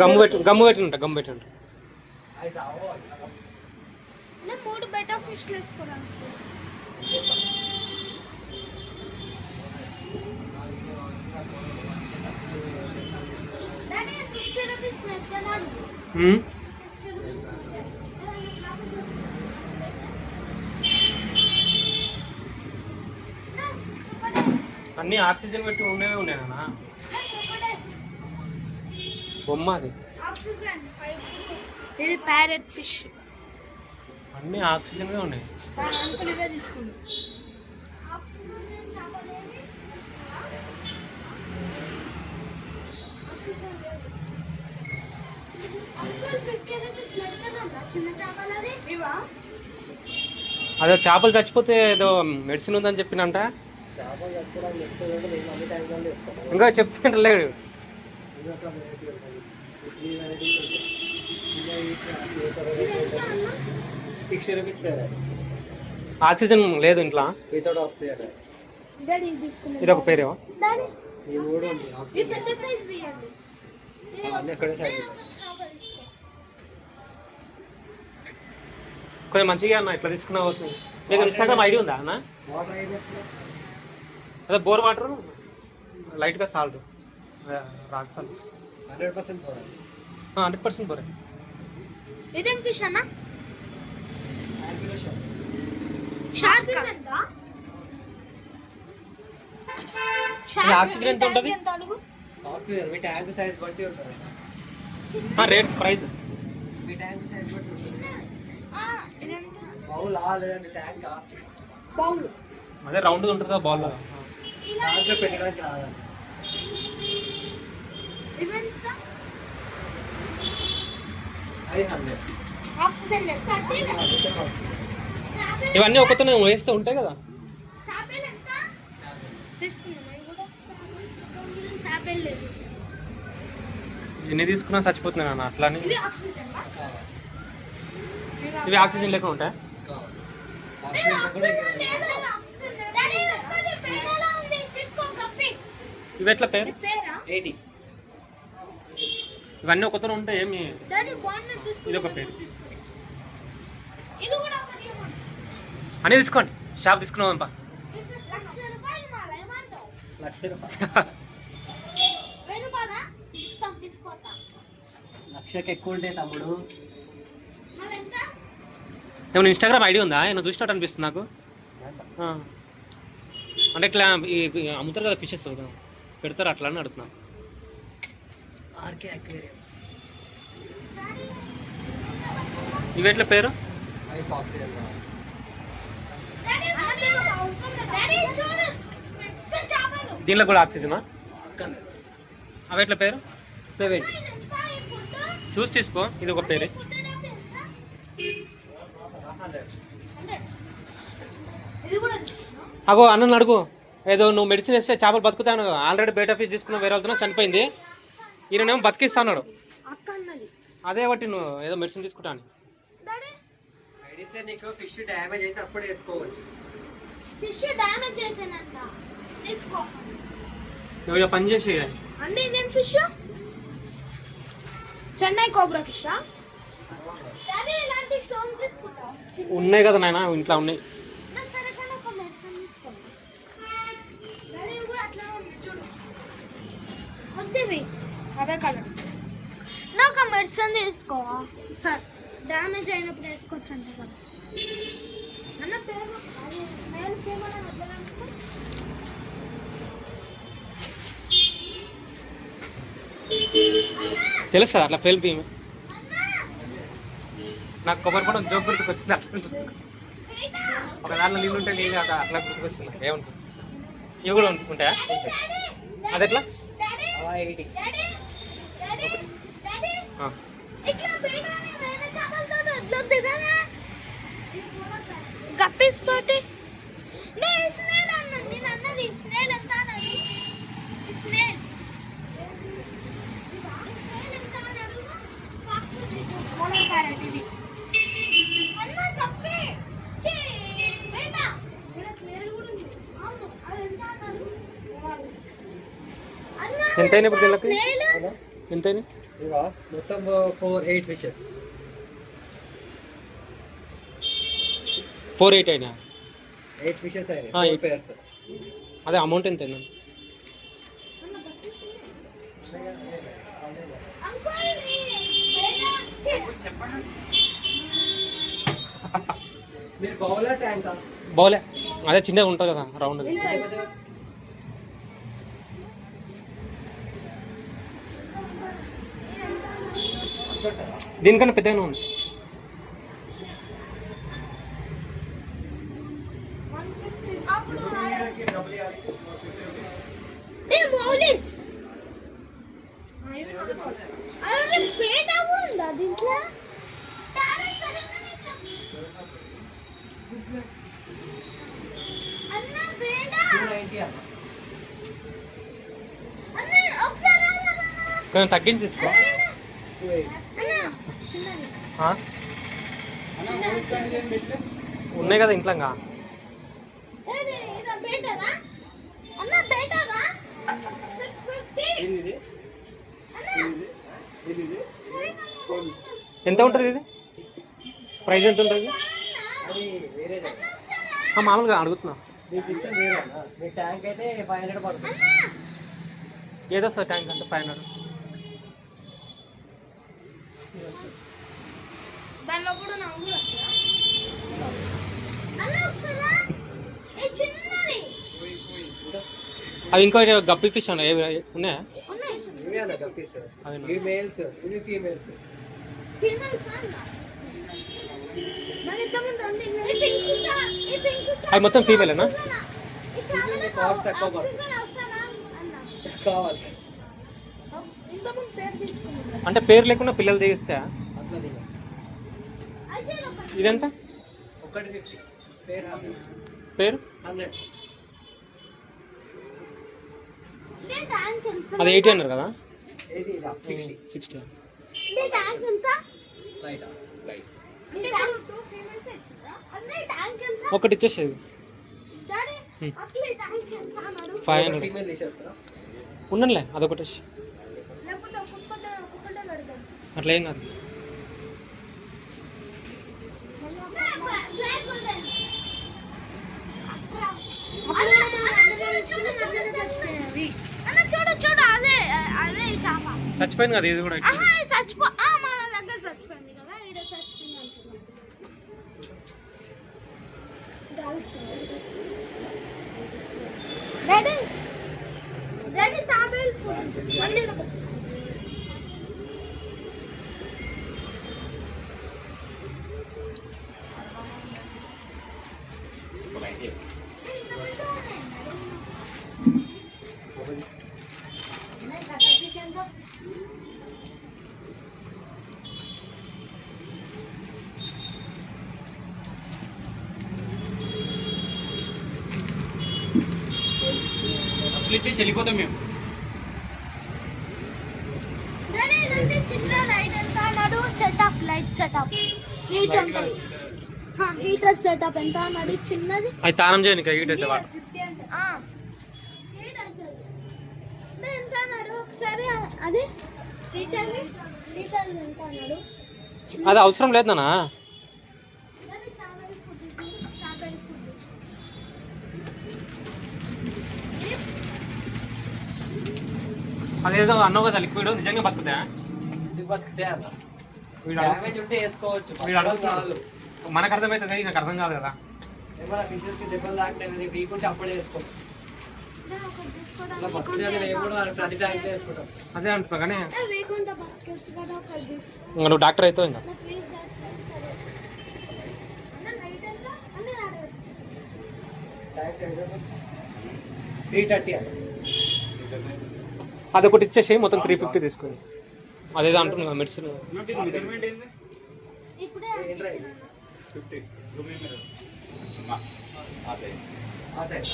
గమ్ము పెట్టు పెట్టింట అది సావో నేను మూడు బెటర్ ఫిష్లు వేసుకోవడానికి డాడీ అన్నీ ఆక్సిజన్ పెట్టి ఉండేవే ఉన్నాయన్నా బొమ్మ అది. ఇది ప్యారెట్ ఫిష్ అన్నీ ఆక్సిజన్గా ఉన్నాయి. దాని అంకుల్ ఇవే తీసుకుంది. చిన్న చేపలది ఇవా? అదే చేపలు చచ్చిపోతే ఏదో మెడిసిన్ ఉందని చెప్పినంట. ఇంకా చెప్తుంటే లేడు సిక్స్టీ రూపీస్ పేరు ఆక్సిజన్ లేదు ఇంట్లో. వితౌట్ ఆక్సిజన్ ఇది ఒక తీసుకో. కొంచెం మంచిగా అన్న ఇట్లా తీసుకున్నా మీకు ఇన్స్టాగ్రామ్ ఐడి ఉందా అన్న? అదే బోర్ వాటర్ లైట్గా salt rock salt. Hundred percent పోవాలి హండ్రెడ్ పర్సెంట్ బోరే. ఇదేం ఫిష్ అన్న? షార్క్ ఆక్సిజన్ ఎంత ఉంటది? ఎంత అడుగు? ఆక్సిజన్ మీ ట్యాంక్ సైజ్ బట్టి ఉంటుంది. Rate price. మీ ట్యాంక్ సైజ్ బట్టి ఉంటుంది. ఆ, ఇదెంత? బౌలా లేదంటే ట్యాంక్ బౌల్. అదే రౌండ్ ఉంటుందా బాల్ దాంట్లో పెట్టడానికి థర్టీన్ ఇవన్నీ ఒకతోనే వేస్తే ఉంటాయి కదా. ఎన్ని తీసుకున్నా చచ్చిపోతున్నాయి అన్న అట్లా అని ఇది ఆక్సిజన్ ఇవి ఆక్సిజన్ లేకుండా ఉంటాయి ఆక్సిజన్ కూడా డాడీ ఒక్కటి పేరేలా ఉంది తీసుకో కప్పి ఇవి ఎట్లా పేరు? ఎయిటీ ఇవన్నీ ఒకతోనే ఉంటాయి ఏమి? ఇది ఒక పేరు. అన్నీ తీసుకోండి. షాప్ తీసుకున్నాం పా. లక్ష లక్షకి ఎక్కువ ఉంటే తమ్ముడు. ఏమైనా ఇన్స్టాగ్రామ్ ఐడి ఉందా? ఏమైనా చూసినట్టు అనిపిస్తుంది నాకు. అంటే ఇట్లా అమ్ముతారు కదా ఫిషెస్. పెడతారు అట్లా అని అడుగుతున్నా. RK aquariums. ఇవి ఎట్లా పేరు? అవి దీనిలో కూడా ఆక్సిజనా? అవి ఎట్లా పేరు? ఫుడ్ చూసి తీసుకో ఇది ఒక పేరు. అగో అన్న అడుగు. ఏదో నువ్వు మెడిసిన్ వేస్తే చేపలు బతుకుతాను కదా. ఆల్రెడీ బయట ఫీజు తీసుకున్న వేరే వాళ్ళతో చనిపోయింది. ఈయనేమో బతికిస్తా అన్నాడు. అక్క అన్నది అదే ఒకటి నువ్వు ఏదో మెడిసిన్ తీసుకుంటాను డాడీ? మెడిసిన్ నీకు ఫిష్ డ్యామేజ్ అయితే అప్పుడు వేసుకోవచ్చు. ఫిష్ డ్యామేజ్ అయిపోయినంత తీసుకో. నువ్వు ఇక పని చేసి అంటే ఇదేం ఫిష్ చెన్నై కోబ్రా ఉన్నాయి కదా నాయన ఇంట్లో ఉన్నాయి నా సరికన్నా ఒక మెడిసిన్ తీసుకో డాడీ ఇవి కూడా అట్లా ఉంది చూడు వద్దివి అదే కలర్ మెడిసిన్ తీసుకో సార్ డ్యామేజ్ అయినప్పుడు వేసుకోవచ్చు అంతే కదా అన్న పేరు మేలు తెలుసా అట్లా ఫెయిల్ బీమ్ నాకు కొబ్బరి కూడా జోక్ గుర్తుకొచ్చింది అట్లా. ఒక దాంట్లో నీళ్ళు ఉంటే నీళ్ళు అట్లా అట్లా గుర్తుకొచ్చింది. ఏముంటుంది ఇవి కూడా ఉంటాయా అది ఎట్లా ఎయిటీ. గప్పిస్ స్నేల్ అన్నది నేను అన్నది స్నేల్ ఎంత అన్నాడు? స్నేల్. ఎంతైనా ఇప్పుడు దీనికి ఎంతైనా ఇవా మొత్తం four eight fishes four eight అయినా? ఎయిట్ ఫిషెస్ అయినాయి eight. పేర్స్ అదే అమౌంట్ ఎంత అయింది? అంకుల్ ఛీ, మీరు బౌలర్ ట్యాంక్ బౌలే. అదే చిన్నగా ఉంటుంది కదా రౌండ్ దీనికన్నా పెద్దగానే ఉంది. దీంట్లో. కొంచెం తగ్గించి తీసుకో. ఉన్నాయి కదా ఇంట్లో ఇంకా. ఏది? ఇదా బేటనా అన్న బేటనా 650 అన్న. సరే ఎంత ఉంటుంది ఇది? ప్రైస్ ఎంత ఉంటుంది? మామూలుగా అడుగుతున్నా. ఏదో సార్ ట్యాంక్ అంటే ఫైవ్ హండ్రెడ్ దానిలో కూడా నవ్వు అన్న ఒకసారి రా. ఏ చిన్నది అవి ఇంకో గప్పి ఫిష్ ఉన్నాయి ఏవి ఉన్నాయా ఉన్నాయి ఇవి అన్న గప్పీస్ అవి ఇవి మేల్స్ ఇవి ఫీమేల్స్ ఫీమేల్స్ అన్న మరి ఇంతకుముందు ఉండి ఈ పింక్ చా ఈ పింక్ చా అవి మొత్తం ఫీమేలేనా ఈ చామలకు కాస్ట్ తక్కువ పడుతుంది. ఆక్సిజన్ అవసరమా అన్న. కావాలి. ఇంతకుముందు పేరు తీసుకున్నాను అంటే పేరు లేకుండా పిల్లలు దిగిస్తా ఒకటి ఇదెంత పేరు పేరు హండ్రెడ్ ఇదే ట్యాంక్ ఎంత అది ఎయిటీ అన్నారు కదా? సిక్స్టీ ఒకటి ఇచ్చేసేది ఫైవ్ హండ్రెడ్ ఫీమేల్ ఉండనులే అదొకటి అట్లా ఏం కాదు. బ్లాక్ గోల్డెన్ అన్న చూడు చూడు అదే అదే ఈ చేప. చచ్చిపోయింది కదా ఇది కూడా చచ్చిపో మన దగ్గర చచ్చిపోయింది కదా ఈడ చచ్చిపోయింది అంటున్నాను డాడీ డాడీ తాబేల్ ఫుడ్ ఇచ్చేసి వెళ్ళిపోతాం మేము. చిన్న లైట్ ఎంత అన్నాడు. సెటప్ లైట్ సెటప్ హీట్ ఉంటుంది హీటర్ సెటప్ ఎంత చిన్నది? అది తానం చేయని హీట్ అయితే ఎంత అన్నాడు? ఒకసారి అది? హీటర్ హీటర్ ఎంత అన్నాడు? అది అవసరం లేదు నాన్న డాడీ తాబేలు ఫుడ్ ఇది, తాబేలు ఫుడ్. అదేదో అన్నావు కదా లిక్విడ్ నిజంగా బతుకుతా బతికితే డ్యామేజ్ ఉంటే వేసుకోవచ్చు వీడు అడుగుతున్నాడు. మనకు అర్థమవుతుంది నాకు అర్థం కాదు కదా. ఏమైనా ఫిషెస్కి దెబ్బలు తాకినాయి అప్పుడే అదే అంటున్నా కానీ నువ్వు డాక్టర్ అవుతావు ఇంకా ట్యాంక్స్ త్రీ థర్టీ అదొకటి ఇచ్చేసి మొత్తం త్రీ ఫిఫ్టీ తీసుకుంది అదేదో అంటున్నా మెడిసిన్ ఇప్పుడే అనిపించింది ఆ సైడ్